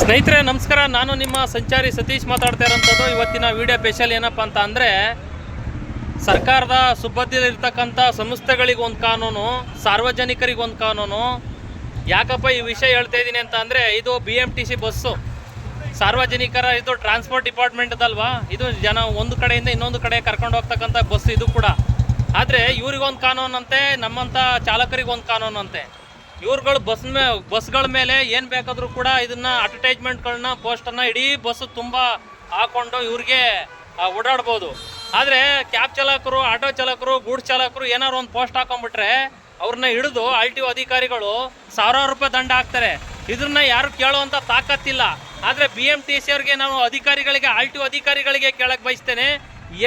ಸ್ನೇಹಿತರೆ, ನಮಸ್ಕಾರ. ನಾನು ನಿಮ್ಮ ಸಂಚಾರಿ ಸತೀಶ್ ಮಾತಾಡ್ತಾ ಇರೋಂಥದ್ದು. ಇವತ್ತಿನ ವಿಡಿಯೋ ಸ್ಪೆಷಲ್ ಏನಪ್ಪ ಅಂತ ಅಂದರೆ, ಸರ್ಕಾರದ ಸುಬದ್ಧದಲ್ಲಿರ್ತಕ್ಕಂಥ ಸಂಸ್ಥೆಗಳಿಗೆ ಒಂದು ಕಾನೂನು ಸಾರ್ವಜನಿಕರಿಗೆ ಒಂದು ಕಾನೂನು. ಯಾಕಪ್ಪ ಈ ವಿಷಯ ಹೇಳ್ತಾ ಇದ್ದೀನಿ ಅಂತ ಅಂದರೆ, ಇದು B M T C bus ಸಾರ್ವಜನಿಕರ ಇದು ಟ್ರಾನ್ಸ್ಪೋರ್ಟ್ ಡಿಪಾರ್ಟ್ಮೆಂಟ್ದಲ್ವಾ ಇದು ಜನ ಒಂದು ಕಡೆಯಿಂದ ಇನ್ನೊಂದು ಕಡೆ ಕರ್ಕೊಂಡು ಹೋಗ್ತಕ್ಕಂಥ ಬಸ್ ಇದು ಕೂಡ. ಆದರೆ, ಇವ್ರಿಗೊಂದು ಕಾನೂನಂತೆ, ನಮ್ಮಂಥ ಚಾಲಕರಿಗೊಂದು ಕಾನೂನು ಕಾನೂನಂತೆ. ಇವ್ರುಗಳು ಬಸ್ ಮೇ, ಬಸ್ಗಳ ಮೇಲೆ ಏನು ಬೇಕಾದರೂ ಕೂಡ ಇದನ್ನ ಅಡ್ವರ್ಟೈಸ್ಮೆಂಟ್ಗಳನ್ನ ಪೋಸ್ಟನ್ನು ಇಡೀ ಬಸ್ ತುಂಬ ಹಾಕ್ಕೊಂಡು ಇವ್ರಿಗೆ ಓಡಾಡ್ಬೋದು. ಆದರೆ ಕ್ಯಾಬ್ ಚಾಲಕರು ಆಟೋ ಚಾಲಕರು, ಗೂಡ್ಸ್ ಚಾಲಕರು ಏನಾದ್ರು ಒಂದು ಪೋಸ್ಟ್ ಹಾಕೊಂಡ್ಬಿಟ್ರೆ ಅವ್ರನ್ನ ಹಿಡಿದು ಆರ್ ಟಿ ಒ ಅಧಿಕಾರಿಗಳು ಸಾವಿರಾರು ರೂಪಾಯಿ ದಂಡ ಹಾಕ್ತಾರೆ. ಇದನ್ನ ಯಾರು ಕೇಳುವಂಥ ತಾಕತ್ತಿಲ್ಲ. ಆದರೆ ಬಿ ಎಂ ಟಿ ಸಿ ಅವ್ರಿಗೆ ನಾವು ಅಧಿಕಾರಿಗಳಿಗೆ ಆರ್ ಟಿ ಒ ಅಧಿಕಾರಿಗಳಿಗೆ ಕೇಳಕ್ಕೆ ಬಯಸ್ತೇನೆ.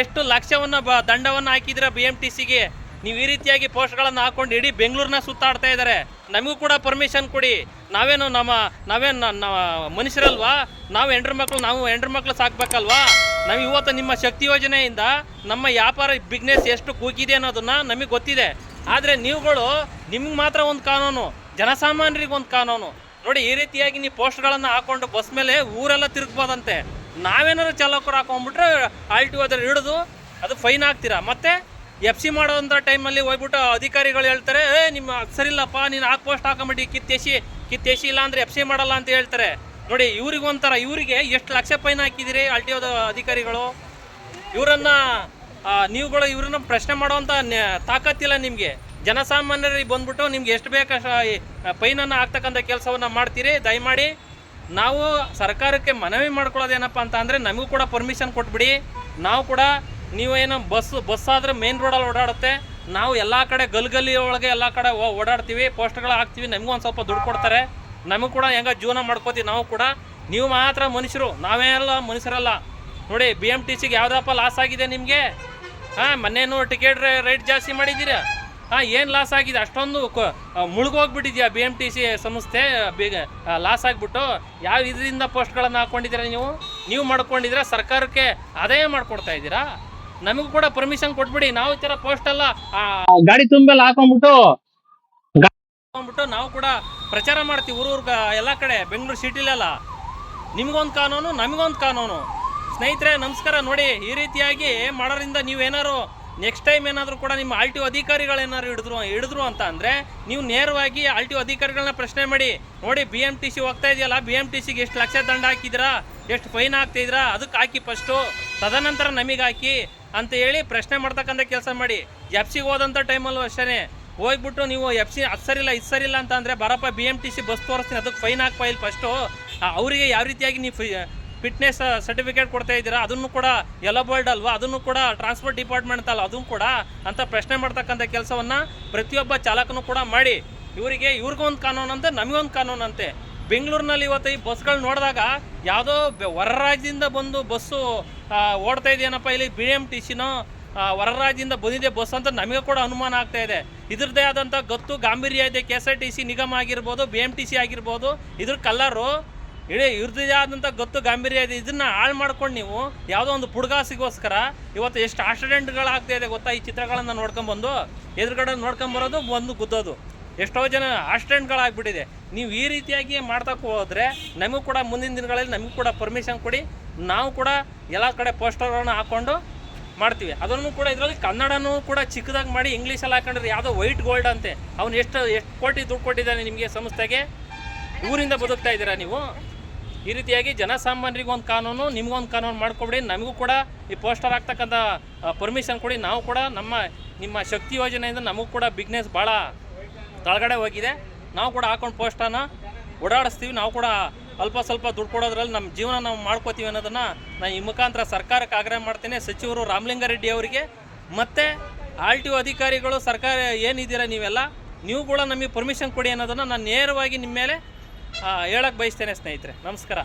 ಎಷ್ಟು ಲಕ್ಷವನ್ನು ಬ, ದಂಡವನ್ನು ಹಾಕಿದ್ರೆ ಬಿ ಎಂ ಟಿ ಸಿಗೆ ನೀವು ಈ ರೀತಿಯಾಗಿ ಪೋಸ್ಟ್ಗಳನ್ನು ಹಾಕೊಂಡು ಇಡೀ ಬೆಂಗಳೂರನ್ನ ಸುತ್ತಾಡ್ತಾ ಇದ್ದಾರೆ. ನಮಗೂ ಕೂಡ ಪರ್ಮಿಷನ್ ಕೊಡಿ. ನಾವೇನು ನಮ್ಮ ನಾವೇನು ನಮ್ಮ ಮನುಷ್ಯರಲ್ವಾ? ನಾವು ಹೆಂಡ್ರ ಮಕ್ಳು, ನಾವು ಹೆಂಡ್ರ ಮಕ್ಳು ಸಾಕಬೇಕಲ್ವಾ? ನಾವು ಇವತ್ತು ನಿಮ್ಮ ಶಕ್ತಿ ಯೋಜನೆಯಿಂದ ನಮ್ಮ ವ್ಯಾಪಾರ ಬಿಸ್ನೆಸ್ ಎಷ್ಟು ಕೂಗಿದೆ ಅನ್ನೋದನ್ನು ನಮಗೆ ಗೊತ್ತಿದೆ. ಆದರೆ ನೀವುಗಳು ನಿಮ್ಗೆ ಮಾತ್ರ ಒಂದು ಕಾನೂನು, ಜನಸಾಮಾನ್ಯರಿಗೆ ಒಂದು ಕಾನೂನು. ನೋಡಿ, ಈ ರೀತಿಯಾಗಿ ನೀವು ಪೋಸ್ಟ್ಗಳನ್ನು ಹಾಕೊಂಡು ಬಸ್ ಮೇಲೆ ಊರೆಲ್ಲ ತಿರುಗ್ಬೋದಂತೆ. ನಾವೇನಾದ್ರು ಚಾಲಕರು ಹಾಕೊಂಡ್ಬಿಟ್ರೆ ಆಲ್ಟಿ ಹೋದ್ರೆ ಹಿಡಿದು ಅದು ಫೈನ್ ಹಾಕ್ತೀರಾ? ಮತ್ತೆ? ಎಫ್ ಸಿ ಮಾಡೋಂಥ ಟೈಮಲ್ಲಿ ಹೋಗ್ಬಿಟ್ಟು ಅಧಿಕಾರಿಗಳು ಹೇಳ್ತಾರೆ, ಏ, ನಿಮ್ಮ ಸರಿಲ್ಲಪ್ಪ, ನೀನು ಹಾಕಿ ಪೋಸ್ಟ್ ಹಾಕೊಂಬಿಟ್ಟು ಕಿತ್ತೆಸಿ ಕಿತ್ತೆಸಿ ಇಲ್ಲ ಅಂದರೆ ಎಫ್ ಸಿ ಮಾಡಲ್ಲ ಅಂತ ಹೇಳ್ತಾರೆ. ನೋಡಿ, ಇವ್ರಿಗೆ ಒಂಥರ, ಇವರಿಗೆ ಎಷ್ಟು ಲಕ್ಷ ಪೈನ್ ಹಾಕಿದ್ದೀರಿ ಟಿ ಅಧಿಕಾರಿಗಳು? ಇವರನ್ನ ನೀವುಗಳು ಇವ್ರನ್ನ ಪ್ರಶ್ನೆ ಮಾಡುವಂಥ ತಾಕತ್ತಿಲ್ಲ ನಿಮಗೆ. ಜನಸಾಮಾನ್ಯರಿಗೆ ಬಂದ್ಬಿಟ್ಟು ನಿಮ್ಗೆ ಎಷ್ಟು ಬೇಕು ಪೈನನ್ನು ಹಾಕ್ತಕ್ಕಂಥ ಕೆಲಸವನ್ನು ಮಾಡ್ತೀರಿ? ದಯಮಾಡಿ, ನಾವು ಸರ್ಕಾರಕ್ಕೆ ಮನವಿ ಮಾಡ್ಕೊಳ್ಳೋದೇನಪ್ಪ ಅಂತ ಅಂದರೆ ನಮಗೂ ಕೂಡ ಪರ್ಮಿಷನ್ ಕೊಟ್ಬಿಡಿ. ನಾವು ಕೂಡ ನೀವು ಏನೋ ಬಸ್ ಬಸ್ ಆದರೆ ಮೇನ್ ರೋಡಲ್ಲಿ ಓಡಾಡುತ್ತೆ. ನಾವು ಎಲ್ಲ ಕಡೆ ಗಲ್ಗಲ್ಲಿ ಒಳಗೆ ಎಲ್ಲ ಕಡೆ ಓಡಾಡ್ತೀವಿ, ಪೋಸ್ಟ್ಗಳು ಹಾಕ್ತೀವಿ, ನಮಗೂ ಒಂದು ಸ್ವಲ್ಪ ದುಡ್ಡು ಕೊಡ್ತಾರೆ. ನಮಗೂ ಕೂಡ ಹೆಂಗ ಜೀವನ ಮಾಡ್ಕೋತೀವಿ ನಾವು ಕೂಡ. ನೀವು ಮಾತ್ರ ಮನುಷ್ಯರು ನಾವೆಲ್ಲ ಮನುಷ್ಯರಲ್ಲ. ನೋಡಿ ಬಿ ಎಂ ಟಿ ಸಿಗೆ ಯಾವುದಪ್ಪ ಲಾಸ್ ಆಗಿದೆ ನಿಮಗೆ? ಹಾಂ ಮೊನ್ನೇನು ಟಿಕೆಟ್ ರೇಟ್ ಜಾಸ್ತಿ ಮಾಡಿದ್ದೀರಾ? ಹಾಂ, ಏನು ಲಾಸ್ ಆಗಿದೆ? ಅಷ್ಟೊಂದು ಮುಳುಗೋಗ್ಬಿಟ್ಟಿದ್ಯಾ ಬಿ ಎಂ ಟಿ ಸಿ ಸಂಸ್ಥೆ ಬೇಗ ಲಾಸ್ ಆಗಿಬಿಟ್ಟು? ಯಾವ ಇದರಿಂದ ಪೋಸ್ಟ್ಗಳನ್ನು ಹಾಕ್ಕೊಂಡಿದ್ದೀರಾ ನೀವು? ನೀವು ಮಾಡ್ಕೊಂಡಿದ್ದೀರಾ ಸರ್ಕಾರಕ್ಕೆ ಆದಾಯ ಮಾಡ್ಕೊಡ್ತಾ ಇದ್ದೀರಾ? ನಮಗೂ ಕೂಡ ಪರ್ಮಿಷನ್ ಕೊಟ್ಬಿಡಿ. ನಾವು ಈ ತರ ಪೋಸ್ಟ್ ಎಲ್ಲ ಗಾಡಿ ತುಂಬೆಲ್ಲ ಹಾಕೊಂಡ್ಬಿಟ್ಟು. ಹಾಕೊಂಡ್ಬಿಟ್ಟು ನಾವು ಕೂಡ ಪ್ರಚಾರ ಮಾಡ್ತೀವಿ ಊರೂರ್ ಎಲ್ಲ ಕಡೆ ಬೆಂಗಳೂರು ಸಿಟಿಲೆಲ್ಲ ನಿಮ್ಗೊಂದು ಕಾನೂನು ನಮಗೊಂದು ಕಾನೂನು. ಸ್ನೇಹಿತರೆ ನಮಸ್ಕಾರ ನೋಡಿ ಈ ರೀತಿಯಾಗಿ ಮಾಡೋದ್ರಿಂದ ನೀವೇನಾರು ನೆಕ್ಸ್ಟ್ ಟೈಮ್ ಏನಾದರೂ ಕೂಡ ನಿಮ್ಮ ಆರ್ ಟಿ ಅಧಿಕಾರಿಗಳೇನಾದ್ರು ಹಿಡಿದ್ರು ಹಿಡಿದ್ರು ಅಂತ ಅಂದರೆ ನೀವು ನೇರವಾಗಿ ಆರ್ ಟಿ ಅಧಿಕಾರಿಗಳನ್ನ ಪ್ರಶ್ನೆ ಮಾಡಿ ನೋಡಿ ಬಿ ಎಂ ಟಿ ಸಿ ಹೋಗ್ತಾ ಇದೆಯಲ್ಲ ಬಿ ಎಂ ಟಿ ಸಿಗೆ ಎಷ್ಟು ಲಕ್ಷ ದಂಡ ಹಾಕಿದ್ರಾ ಎಷ್ಟು ಫೈನ್ ಹಾಕ್ತಿದ್ರಾ ಅದಕ್ಕೆ ಹಾಕಿ ಫಸ್ಟು ತದನಂತರ ನಮಗೆ ಹಾಕಿ ಅಂತ ಹೇಳಿ ಪ್ರಶ್ನೆ ಮಾಡ್ತಕ್ಕಂಥ ಕೆಲಸ ಮಾಡಿ. ಎಫ್ ಸಿಗೆ ಹೋದಂಥ ಟೈಮಲ್ಲೂ ಅಷ್ಟೇ ಹೋಗ್ಬಿಟ್ಟು ನೀವು ಎಫ್ ಸಿ ಅದು ಸರಿಲ್ಲ, ಇದು ಸರಿಲ್ಲ ಅಂತ ಅಂದರೆ, ಬರಪ್ಪ B M T C bus ತೋರಿಸ್ತೀನಿ, ಅದಕ್ಕೆ ಫೈನ್ ಹಾಕ್ಪ ಇಲ್ಲಿ ಫಸ್ಟು ಅವರಿಗೆ ಯಾವ ರೀತಿಯಾಗಿ ನೀವು ಫಿಟ್ನೆಸ್ ಸರ್ಟಿಫಿಕೇಟ್ ಕೊಡ್ತಾ ಇದ್ದೀರಾ, ಅದನ್ನು ಕೂಡ ಯೆಲ್ಲೋ ಬೋರ್ಡ್ ಅಲ್ವಾ, ಅದನ್ನು ಕೂಡ ಟ್ರಾನ್ಸ್ಪೋರ್ಟ್ ಡಿಪಾರ್ಟ್ಮೆಂಟ್ ಅಲ್ಲ, ಅದನ್ನು ಕೂಡ ಅಂತ ಪ್ರಶ್ನೆ ಮಾಡ್ತಕ್ಕಂಥ ಕೆಲಸವನ್ನು ಪ್ರತಿಯೊಬ್ಬ ಚಾಲಕನೂ ಕೂಡ ಮಾಡಿ. ಇವರಿಗೆ ಇವ್ರಿಗೊಂದು ಕಾನೂನು ಅಂತೆ ನಮಗೊಂದು ಕಾನೂನು ಅಂತೆ ಬೆಂಗಳೂರಿನಲ್ಲಿ ಇವತ್ತು ಈ ಬಸ್ಗಳು ನೋಡಿದಾಗ, ಯಾವುದೋ ಹೊರ ರಾಜ್ಯದಿಂದ ಬಂದು ಬಸ್ಸು ಓಡ್ತಾ ಇದೆಯೇನಪ್ಪ? ಇಲ್ಲಿ ಬಿ ಎಂ ಟಿ ಸಿನೋ ಹೊರ ಬಂದಿದೆ ಬಸ್ ಅಂತ ನಮಗೆ ಕೂಡ ಅನುಮಾನ ಆಗ್ತಾ ಇದೆ. ಇದ್ರದ್ದೇ ಆದಂಥ ಗತ್ತು ಗಾಂಭೀರ್ಯ ಇದೆ. K S R T C ನಿಗಮ ಆಗಿರ್ಬೋದು ಬಿ ಎಂ ಟಿ ಸಿ ಆಗಿರ್ಬೋದು, ಇದ್ರ ಕಲ್ಲರು, ಇಡೀ ಇವ್ರದ್ದೇ ಆದಂಥ ಗೊತ್ತು ಗಾಂಭೀರ್ಯ ಇದೆ. ಇದನ್ನ ಹಾಳು ಮಾಡ್ಕೊಂಡು ನೀವು ಯಾವುದೋ ಒಂದು ಪುಡ್ಗಾಸಿಗೋಸ್ಕರ ಇವತ್ತು ಎಷ್ಟು ಆಕ್ಸಿಡೆಂಟ್ಗಳಾಗ್ತಾ ಇದೆ ಗೊತ್ತಾ ಈ ಚಿತ್ರಗಳನ್ನು ನೋಡ್ಕೊಂಬಂದು? ಎದುರುಗಡೆ ನೋಡ್ಕೊಂಬರೋದು ಒಂದು ಗುದ್ದೋದು. ಎಷ್ಟೋ ಜನ ಆಕ್ಸಿಡೆಂಟ್ಗಳಾಗ್ಬಿಟ್ಟಿದೆ. ನೀವು ಈ ರೀತಿಯಾಗಿ ಮಾಡ್ತಾ ಹೋದರೆ ನಮಗೂ ಕೂಡ ಮುಂದಿನ ದಿನಗಳಲ್ಲಿ ನಮಗೂ ಕೂಡ ಪರ್ಮಿಷನ್ ಕೊಡಿ. ನಾವು ಕೂಡ ಎಲ್ಲ ಕಡೆ ಪೋಸ್ಟರ್ಗಳನ್ನ ಹಾಕ್ಕೊಂಡು ಮಾಡ್ತೀವಿ. ಅದನ್ನು ಕೂಡ ಇದರಲ್ಲಿ ಕನ್ನಡನೂ ಕೂಡ ಚಿಕ್ಕದಾಗಿ ಮಾಡಿ ಇಂಗ್ಲೀಷಲ್ಲಿ ಹಾಕೊಂಡ್ರೆ ಯಾವುದೋ ವೈಟ್ ಗೋಲ್ಡ್ ಅಂತೆ. ಅವ್ನು ಎಷ್ಟು ಎಷ್ಟು ಕೋಟಿ ದುಡ್ಡು ಕೊಟ್ಟಿದ್ದಾನೆ ನಿಮಗೆ ಸಂಸ್ಥೆಗೆ? ಊರಿಂದ ಬದುಕ್ತಾ ಇದ್ದೀರಾ ನೀವು? ಈ ರೀತಿಯಾಗಿ ಜನಸಾಮಾನ್ಯರಿಗೆ ಒಂದು ಕಾನೂನು, ನಿಮಗೊಂದು ಕಾನೂನು ಮಾಡ್ಕೊಬಿಡಿ. ನಮಗೂ ಕೂಡ ಈ ಪೋಸ್ಟರ್ ಹಾಕ್ತಕ್ಕಂಥ ಪರ್ಮಿಷನ್ ಕೊಡಿ. ನಾವು ಕೂಡ ನಮ್ಮ, ನಿಮ್ಮ ಶಕ್ತಿ ಯೋಜನೆಯಿಂದ ನಮಗೂ ಕೂಡ ಬಿಗ್ನೆಸ್ ಭಾಳ ತಳಗಡೆ ಹೋಗಿದೆ. ನಾವು ಕೂಡ ಹಾಕೊಂಡು ಪೋಸ್ಟನ್ನು ಓಡಾಡಿಸ್ತೀವಿ. ನಾವು ಕೂಡ ಅಲ್ಪ ಸ್ವಲ್ಪ ದುಡ್ಡು ಕೊಡೋದ್ರಲ್ಲಿ ನಮ್ಮ ಜೀವನ ನಾವು ಮಾಡ್ಕೋತೀವಿ ಅನ್ನೋದನ್ನು ನಾನು ಈ ಮುಖಾಂತರ ಸರ್ಕಾರಕ್ಕೆ ಆಗ್ರಹ ಮಾಡ್ತೇನೆ. ಸಚಿವರು ರಾಮಲಿಂಗಾರೆಡ್ಡಿ ಅವರಿಗೆ, ಮತ್ತು ಆರ್ ಟಿ ಒ ಅಧಿಕಾರಿಗಳು, ಸರ್ಕಾರ ಏನಿದ್ದೀರಾ ನೀವೆಲ್ಲ, ನೀವು ಕೂಡ ನಮಗೆ ಪರ್ಮಿಷನ್ ಕೊಡಿ ಅನ್ನೋದನ್ನು ನಾನು ನೇರವಾಗಿ ನಿಮ್ಮ ಮೇಲೆ ಹೇಳಕ್ಕೆ ಬಯಸ್ತೇನೆ ಸ್ನೇಹಿತರೆ. ನಮಸ್ಕಾರ.